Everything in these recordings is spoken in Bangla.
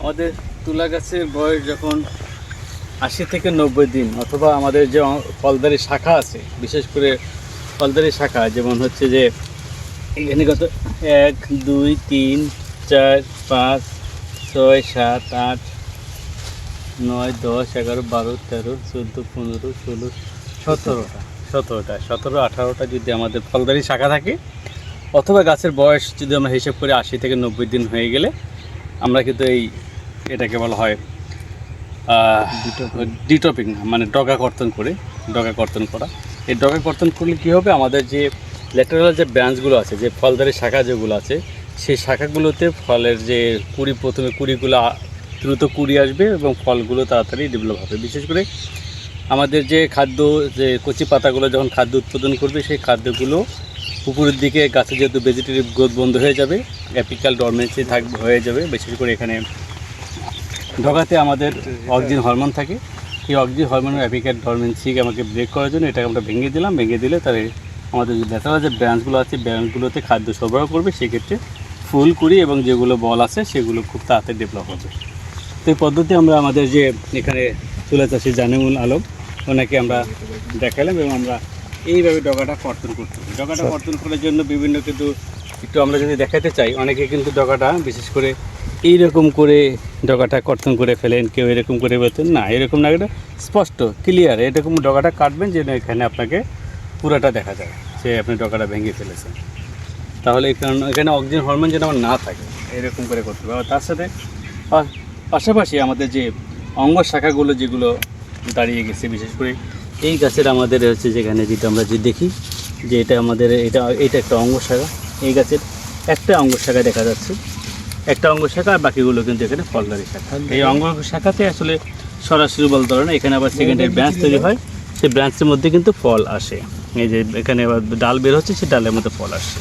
আমাদের তুলা গাছের বয়স যখন আশি থেকে নব্বই দিন, অথবা আমাদের যে ফলদারি শাখা আছে, বিশেষ করে ফলদারি শাখা, যেমন হচ্ছে যে এখানে কত? এক, দুই, তিন, চার, পাঁচ, ছয়, সাত, আট, নয়, দশ, এগারো, বারো, তেরো, চোদ্দ, পনেরো, ষোলো, সতেরোটা। সতেরোটা, সতেরো, আঠারোটা যদি আমাদের ফলদারি শাখা থাকে, অথবা গাছের বয়স যদি আমরা হিসেব করে আশি থেকে নব্বই দিন হয়ে গেলে, আমরা কিন্তু এই এটাকে বলা হয় ডিটপিং মানে ডগা কর্তন করে ডগা কর্তন করা। এই ডগা কর্তন করলে কী হবে? আমাদের যে ল্যাটারাল যে ব্রাঞ্চগুলো আছে যে ফলদারি শাখা যেগুলো আছে সেই শাখাগুলোতে ফলের যে কুড়ি প্রথমে কুড়িগুলো দ্রুত কুড়ি আসবে এবং ফলগুলো তাড়াতাড়ি ডেভেলপ হবে। বিশেষ করে আমাদের যে খাদ্য যে কচি পাতাগুলো যখন খাদ্য উৎপাদন করবে সেই খাদ্যগুলো উপরের দিকে গাছে যেহেতু ভেজিটেটিভ গ্রোথ বন্ধ হয়ে যাবে অ্যাপিক্যাল ডরমেন্সি থাক হয়ে যাবে। বিশেষ করে এখানে ডগাতে আমাদের অক্সিজেন হরমোন থাকে। এই অক্সিজেন হরমোনের অ্যাপিক্যাল ডরমেন্সিকে আমাকে ব্রেক করার জন্য এটাকে আমরা ভেঙে দিলাম। ভেঙে দিলে তাহলে আমাদের যে ন্যাচারাল যে ব্রাঞ্চগুলো আছে ব্রাঞ্চগুলোতে খাদ্য সরবরাহ করবে। সেক্ষেত্রে ফুল কুড়ি এবং যেগুলো বল আছে সেগুলো খুব তাড়াতাড়ি ডেভেলপ হবে। তো এই পদ্ধতি আমরা আমাদের যে এখানে তুলা চাষি জানেমুল আলম ওনাকে আমরা দেখালাম এবং আমরা এইভাবে ডগাটা কর্তন করতে হবে। ডগাটা কর্তন করার জন্য বিভিন্ন কিন্তু একটু আমরা যদি দেখাতে চাই, অনেকে কিন্তু ডগাটা বিশেষ করে এইরকম করে ডগাটা কর্তন করে ফেলেন, কেউ এরকম করে বলতেন, না, এরকম না, এটা স্পষ্ট ক্লিয়ার এরকম ডগাটা কাটবেন যেন এখানে আপনাকে পুরোটা দেখা যায়, যে আপনি ডগাটা ভেঙে ফেলেছেন। তাহলে এখানে এখানে অক্সিজেন হরমোন যেন আমার না থাকে, এরকম করে করতে হবে। তার সাথে পাশাপাশি আমাদের যে অঙ্গ শাখাগুলো যেগুলো দাঁড়িয়ে গেছে, বিশেষ করে এই গাছের আমাদের হচ্ছে যেখানে যেটা আমরা যে দেখি, যে এটা আমাদের, এটা এটা একটা অঙ্গ শাখা। এই গাছের একটা অঙ্গ শাখা দেখা যাচ্ছে। একটা অঙ্গ শাখা আর বাকিগুলো কিন্তু এখানে ফলদারি শাখা। এই অঙ্গ শাখাতে আসলে সরাসরি বল পারে না এখানে আবার সেকেন্ডারি ব্রাঞ্চ তৈরি হয়। সেই ব্রাঞ্চের মধ্যে কিন্তু ফল আসে। এই যে এখানে আবার ডাল বের হচ্ছে সেই ডালের মধ্যে ফল আসে।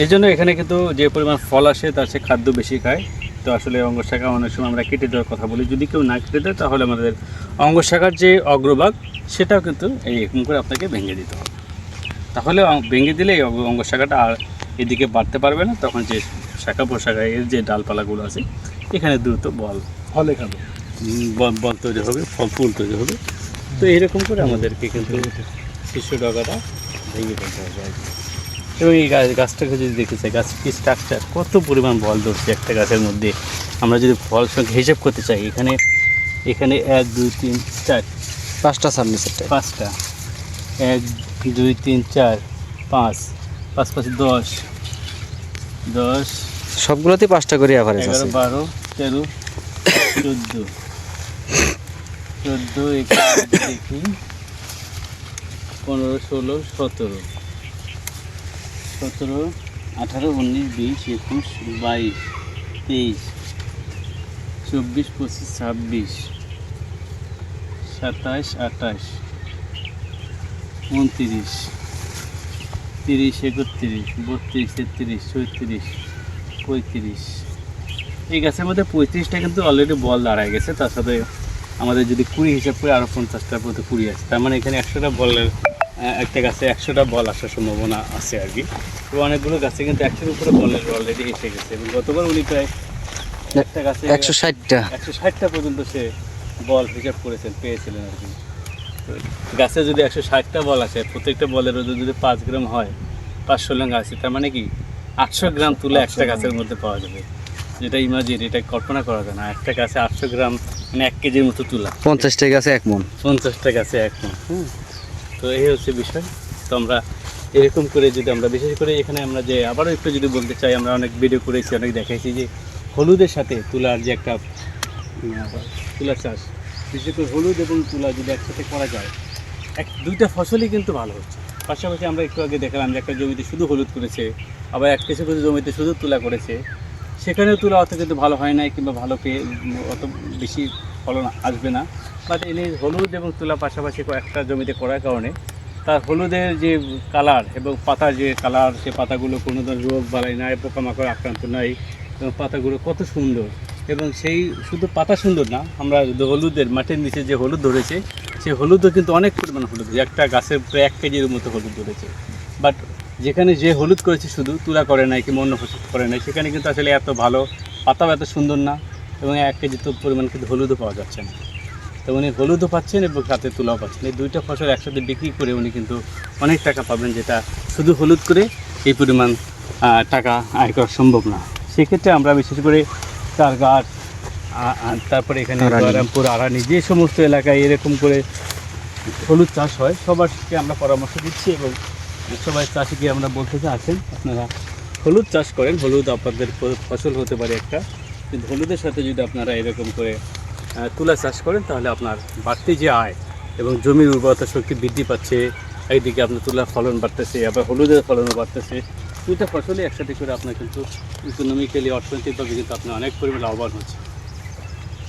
এই জন্য এখানে কিন্তু যে পরিমাণ ফল আসে তার সে খাদ্য বেশি খায়। তো আসলে অঙ্গ শাখা অনেক সময় আমরা কেটে দেওয়ার কথা বলি। যদি কেউ না কেটে দেয় তাহলে আমাদের অঙ্গ শাখার যে অগ্রভাগ সেটাও কিন্তু এই এরকম করে আপনাকে ভেঙে দিতে হবে। তাহলে ভেঙে দিলে এই অঙ্গ- অঙ্গ শাখাটা আর এদিকে বাড়তে পারবে না তখন যে শাখা প্রশাখা এর যে ডালপালাগুলো আছে এখানে দ্রুত বল। ফলে খাবে বল বল তৈরি হবে ফল ফুল তৈরি হবে। তো এরকম করে আমাদেরকে কিন্তু শিশু ডগাটা ভেঙে ফেলতে হবে আর কি। এবং এই গাছ গাছটাকে যদি দেখতে চাই গাছ কি স্ট্রাকচার কত পরিমাণ বল ধরছে একটা গাছের মধ্যে? আমরা যদি ফল সংখ্যা হিসেব করতে চাই এখানে এখানে এক দুই তিন চার। পাঁচটা সার্ভিসের পাঁচটা। এক দুই তিন চার পাঁচ। পাঁচ পাঁচ দশ। দশ সবগুলোতে পাঁচটা করে অ্যাভারেজ আছে। বারো তেরো চোদ্দ। চোদ্দ একুশ দেখি। পনেরো ষোলো সতেরো। সতেরো আঠারো উনিশ বিশ একুশ বাইশ তেইশ চব্বিশ পঁচিশ ছাব্বিশ সাতাশ আঠাশ উনত্রিশ। তিরিশ একত্রিশ বত্রিশ তেত্রিশ চৌত্রিশ পঁয়ত্রিশ। এই গাছের মধ্যে পঁয়ত্রিশটা কিন্তু অলরেডি বল দাঁড়ায় গেছে। তার সাথে আমাদের যদি কুড়ি হিসাব করে আরও পঞ্চাশটার মধ্যে কুড়ি আছে। তার মানে এখানে একশোটা বলের একটা গাছে একশোটা বল আসার সম্ভাবনা আছে আর কি। তো অনেকগুলো গাছে কিন্তু একশোর উপরে বলের অলরেডি এসে গেছে। এবং গতবার উনি প্রায় একটা গাছে একশো ষাটটা। একশো ষাটটা পর্যন্ত সে বল হিসাব করেছেন পেয়েছিলেন আর কি। গাছে যদি একশো ষাটটা বল আসে প্রত্যেকটা বলের ওজন যদি পাঁচ গ্রাম হয় পাঁচশো লেঙ্গা আছে তার মানে কি? আটশো গ্রাম তুলে একটা গাছের মধ্যে পাওয়া যাবে। যেটা ইমাজিন এটা কল্পনা করা যায় না। একটা গাছে আটশো গ্রাম মানে এক কেজির মতো তুলা। পঞ্চাশটা গাছে এক মন। পঞ্চাশটা গাছে এক মণ, হুম। তো এই হচ্ছে বিষয়। তো আমরা এরকম করে যদি আমরা বিশেষ করে এখানে আমরা যে আবারও একটু যদি বলতে চাই আমরা অনেক ভিডিও করেছি অনেক দেখাইছি যে হলুদের সাথে তুলার যে একটা তুলা চাষ। বিশেষ করে হলুদ এবং তুলা যদি একসাথে করা যায়, এক, দুইটা ফসলই কিন্তু ভালো হচ্ছে। পাশাপাশি আমরা একটু আগে দেখলাম যে একটা জমিতে শুধু হলুদ করেছে, আবার এক কিছু কিছু জমিতে শুধু তুলা করেছে। সেখানেও তুলা অত কিন্তু ভালো হয় নাই কিংবা ভালো পেয়ে অত বেশি ফলন আসবে না। বাট এনে হলুদ এবং তুলা পাশাপাশি একটা জমিতে করার কারণে তার হলুদের যে কালার এবং পাতার যে কালার, সে পাতাগুলো কোনো ধরনের রোগ বালাই নাই, পোকামাকড় আক্রান্ত নাই, এবং পাতাগুলো কত সুন্দর। এবং সেই শুধু পাতা সুন্দর না, আমরা হলুদের মাঠের নিচে যে হলুদ ধরেছে, সেই হলুদও কিন্তু অনেক পরিমাণ হলুদ, একটা গাছের প্রায় এক কেজির মতো হলুদ ধরেছে। বাট যেখানে যে হলুদ করেছে শুধু তুলা করে নাই কিংবা অন্য ফসল করে নাই, সেখানে কিন্তু আসলে এত ভালো পাতাও এত সুন্দর না, এবং এক কেজি তো পরিমাণ কিন্তু হলুদও পাওয়া যাচ্ছে না। তো উনি হলুদও পাচ্ছেন এবং সাথে তুলাও পাচ্ছেন। এই দুইটা ফসল একসাথে বিক্রি করে উনি কিন্তু অনেক টাকা পাবেন, যেটা শুধু হলুদ করে এই পরিমাণ টাকা আয় করা সম্ভব না। সেক্ষেত্রে আমরা বিশেষ করে আ- তারপরে এখানে। জয়রামপুর আরানি যে সমস্ত এলাকায় এরকম করে হলুদ চাষ হয় সবারকে আমরা পরামর্শ দিচ্ছি এবং সবাই চাষিকে আমরা বলতে চাচ্ছেন আপনারা। হলুদ চাষ করেন হলুদ আপনাদের ফসল হতে পারে একটা। কিন্তু হলুদের সাথে যদি আপনারা এরকম করে তুলা চাষ করেন তাহলে আপনার বাড়তি যে আয় এবং জমির উর্বরতা শক্তি বৃদ্ধি পাচ্ছে একদিকে আপনার তুলার ফলন বাড়তেছে আবার হলুদের ফলনও বাড়তেছে। দুইটা ফসলই একসাথে করে আপনার কিন্তু ইকোনমিক্যালি অর্থনৈতিকভাবে কিন্তু আপনার অনেক পরিমাণ লাভবান হচ্ছে।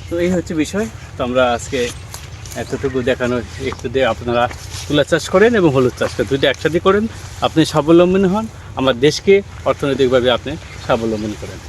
তো এই হচ্ছে বিষয়। তো আমরা আজকে এতটুকু দেখানো একটু দিয়ে আপনারা তুলা চাষ করেন এবং হলুদ চাষ করেন দুইটা একসাথে করেন। আপনি স্বাবলম্বী হন, আমার দেশকে অর্থনৈতিকভাবে আপনি স্বাবলম্বী করেন।